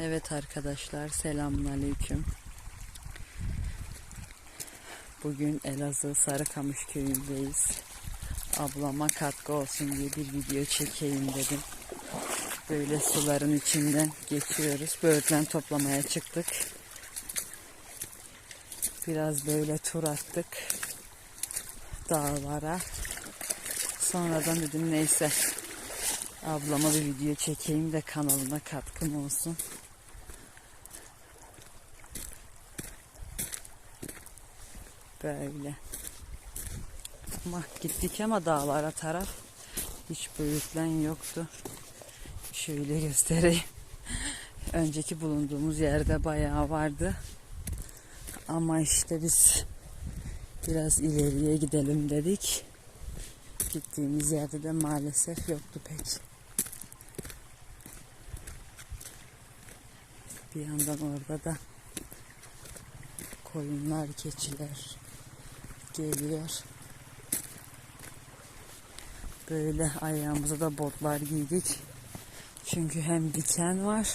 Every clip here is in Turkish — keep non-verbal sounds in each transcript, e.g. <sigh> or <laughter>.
Evet arkadaşlar selamünaleyküm. Bugün Elazığ Sarıkamış köyündeyiz. Ablama katkı olsun diye bir video çekeyim dedim. Böyle suların içinden geçiyoruz. Böğürtlen toplamaya çıktık. Biraz böyle tur attık dağlara. Sonradan dedim neyse ablama bir video çekeyim de kanalına katkım olsun. Böyle. Ama gittik ama dağlara taraf hiç böğürtlen yoktu. Şöyle göstereyim. <laughs> Önceki bulunduğumuz yerde bayağı vardı. Ama işte biz biraz ileriye gidelim dedik. Gittiğimiz yerde de maalesef yoktu pek. Bir yandan orada da koyunlar, keçiler geliyor. Böyle ayağımıza da botlar giydik. Çünkü hem diken var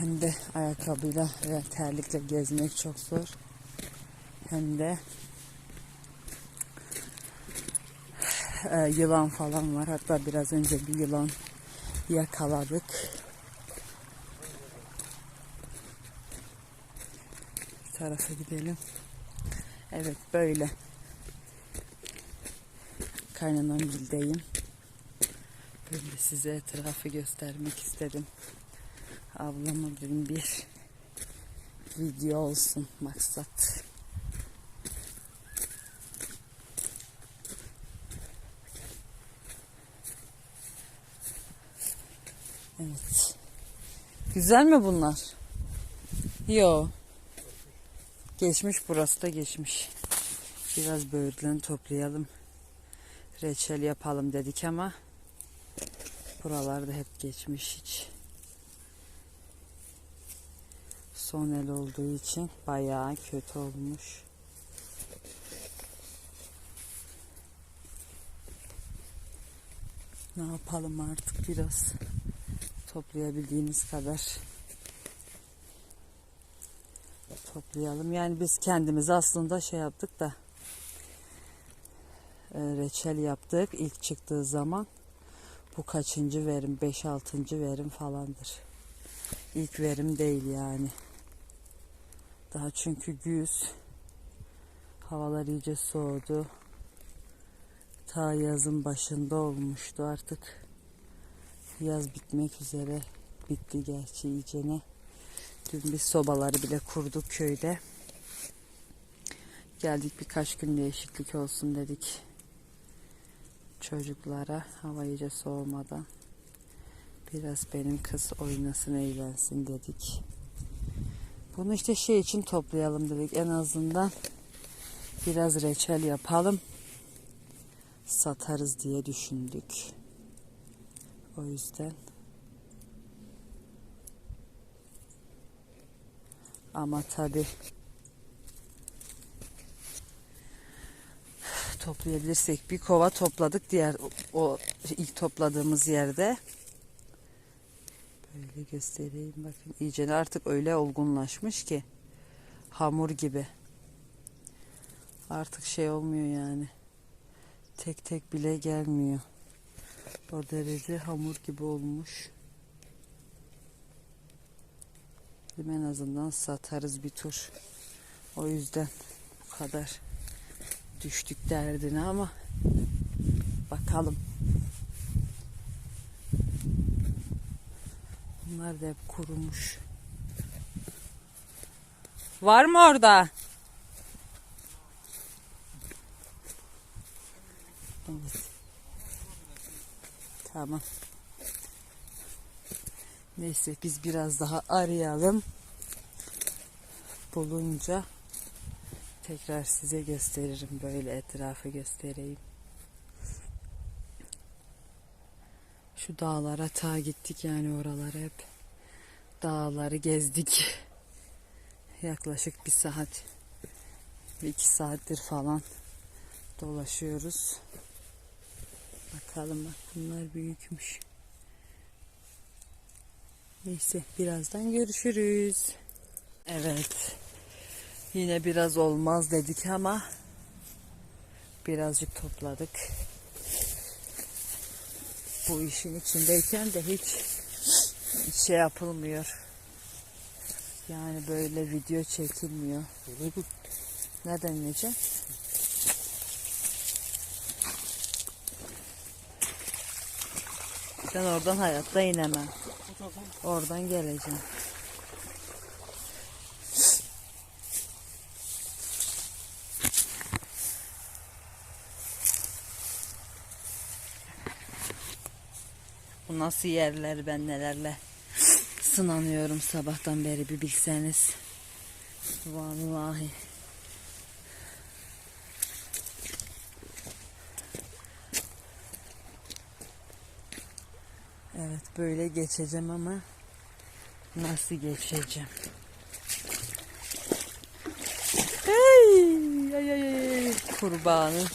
hem de ayakkabıyla veya terlikle gezmek çok zor. Hem de e, yılan falan var. Hatta biraz önce bir yılan yakaladık. Bu tarafa gidelim. Evet böyle. Kaynanam bildeyim. Böyle size etrafı göstermek istedim. Ablama dedim bir video olsun maksat. Evet. Güzel mi bunlar? Yo. Geçmiş burası da geçmiş. Biraz böğürtlen toplayalım. Reçel yapalım dedik ama buralarda hep geçmiş hiç. Son el olduğu için bayağı kötü olmuş. Ne yapalım artık biraz toplayabildiğimiz kadar toplayalım. Yani biz kendimiz aslında şey yaptık da e, reçel yaptık ilk çıktığı zaman. Bu kaçıncı verim? 5-6. verim falandır. İlk verim değil yani. Daha çünkü güz. Havalar iyice soğudu. Ta yazın başında olmuştu artık. Yaz bitmek üzere. Bitti gerçi iyicene. Dün biz sobaları bile kurduk köyde. Geldik birkaç gün değişiklik olsun dedik. Çocuklara hava iyice soğumadan. Biraz benim kız oynasın eğlensin dedik. Bunu işte şey için toplayalım dedik. En azından biraz reçel yapalım. Satarız diye düşündük. O yüzden Ama tabi toplayabilirsek bir kova topladık diğer o ilk topladığımız yerde. Böyle göstereyim bakın iyice artık öyle olgunlaşmış ki hamur gibi. Artık şey olmuyor yani. Tek tek bile gelmiyor. O derece hamur gibi olmuş. Dedim en azından satarız bir tur. O yüzden bu kadar düştük derdine ama bakalım. Bunlar da hep kurumuş. Var mı orada? Evet. Tamam. Neyse biz biraz daha arayalım. Bulunca tekrar size gösteririm. Böyle etrafı göstereyim. Şu dağlara ta gittik yani oralara hep. Dağları gezdik. Yaklaşık bir saat. iki saattir falan dolaşıyoruz. Bakalım bak bunlar büyükmüş. Neyse birazdan görüşürüz. Evet. Yine biraz olmaz dedik ama birazcık topladık. Bu işin içindeyken de hiç şey yapılmıyor. Yani böyle video çekilmiyor. Neden Necip? Ben oradan hayatta inemem. Oradan geleceğim. Bu nasıl yerler ben nelerle sınanıyorum sabahtan beri bir bilseniz. Vallahi. Evet böyle geçeceğim ama nasıl geçeceğim? Hey, ay, ay, ay. Kurbağanın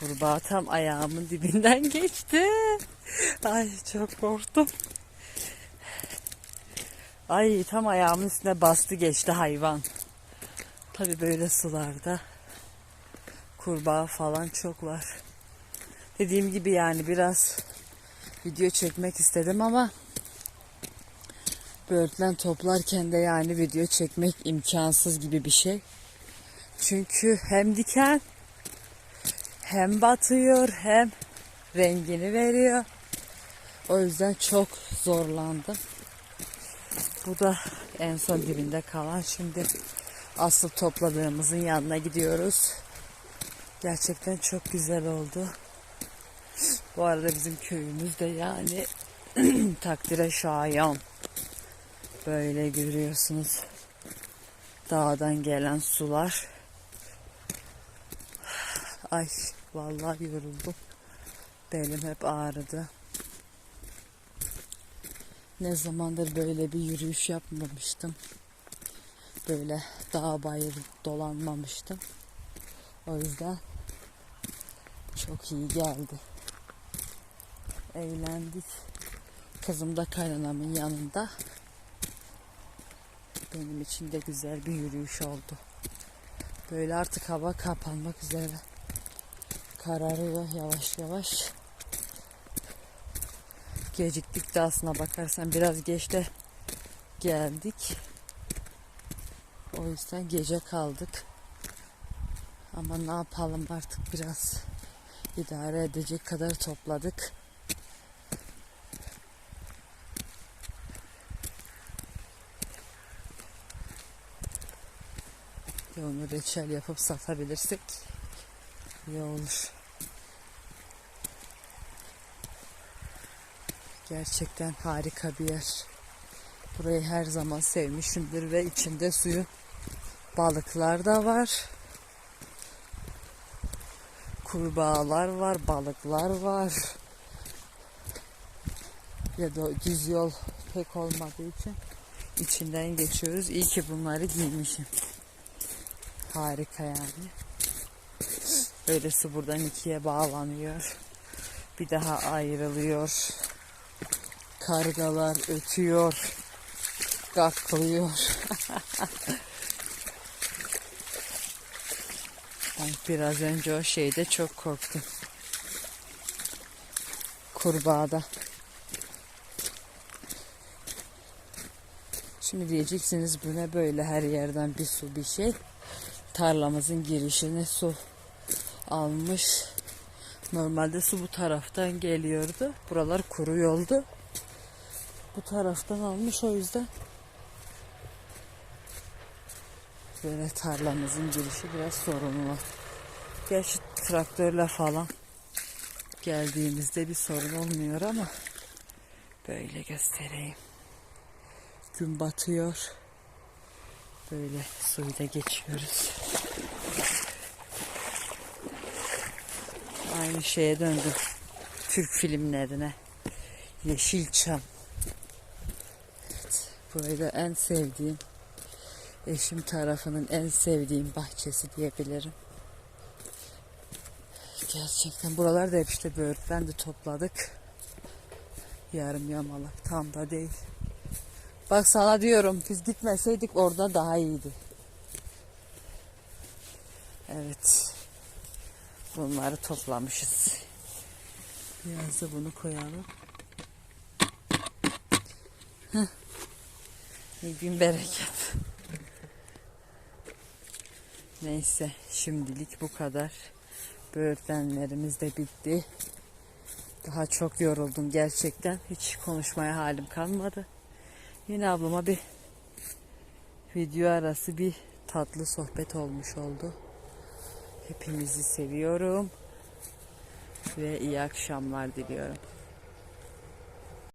kurbağa tam ayağımın dibinden geçti. Ay çok korktum. Ay tam ayağımın üstüne bastı geçti hayvan. Tabi böyle sularda kurbağa falan çok var. Dediğim gibi yani biraz video çekmek istedim ama böğürtlen toplarken de yani video çekmek imkansız gibi bir şey. Çünkü hem diken hem batıyor hem rengini veriyor. O yüzden çok zorlandım. Bu da en son dibinde kalan. Şimdi asıl topladığımızın yanına gidiyoruz. Gerçekten çok güzel oldu. Bu arada bizim köyümüz de yani <clears throat> takdire şayan. Böyle görüyorsunuz. Dağdan gelen sular. Ay vallahi yoruldum. Belim hep ağrıdı. Ne zamandır böyle bir yürüyüş yapmamıştım. Böyle dağ bayır dolanmamıştım. O yüzden çok iyi geldi. Eğlendik. Kızım da kaynanamın yanında. Benim için de güzel bir yürüyüş oldu. Böyle artık hava kapanmak üzere. Kararıyor yavaş yavaş. Geciktik de aslına bakarsan biraz geç de geldik. O yüzden gece kaldık. Ama ne yapalım artık biraz idare edecek kadar topladık. Onu reçel yapıp satabilirsek iyi olur. Gerçekten harika bir yer. Burayı her zaman sevmişimdir ve içinde suyu balıklar da var. Kurbağalar var, balıklar var. Ya da düz yol pek olmadığı için içinden geçiyoruz. İyi ki bunları giymişim. Harika yani. Böyle su buradan ikiye bağlanıyor. Bir daha ayrılıyor. Kargalar ötüyor. Gaklıyor. <laughs> ben biraz önce o şeyde çok korktum. Kurbağada. Şimdi diyeceksiniz bu ne böyle her yerden bir su bir şey. Tarlamızın girişine su almış. Normalde su bu taraftan geliyordu. Buralar kuru yoldu. Bu taraftan almış o yüzden. Böyle tarlamızın girişi biraz sorunlu. Gerçi traktörle falan geldiğimizde bir sorun olmuyor ama böyle göstereyim. Gün batıyor. Böyle suyu da geçiyoruz. Aynı şeye döndüm. Türk filmlerine. Yeşilçam. Evet, burayı da en sevdiğim, eşim tarafının en sevdiğim bahçesi diyebilirim. Gerçekten buralarda hep işte böğürtlen de topladık. Yarım yamalak tam da değil. Bak sana diyorum biz gitmeseydik orada daha iyiydi. Evet. Bunları toplamışız. Biraz da bunu koyalım. Heh. İyi gün bereket. Neyse şimdilik bu kadar. Böğürtlenlerimiz de bitti. Daha çok yoruldum gerçekten. Hiç konuşmaya halim kalmadı. Yine ablama bir video arası bir tatlı sohbet olmuş oldu. Hepinizi seviyorum ve iyi akşamlar diliyorum.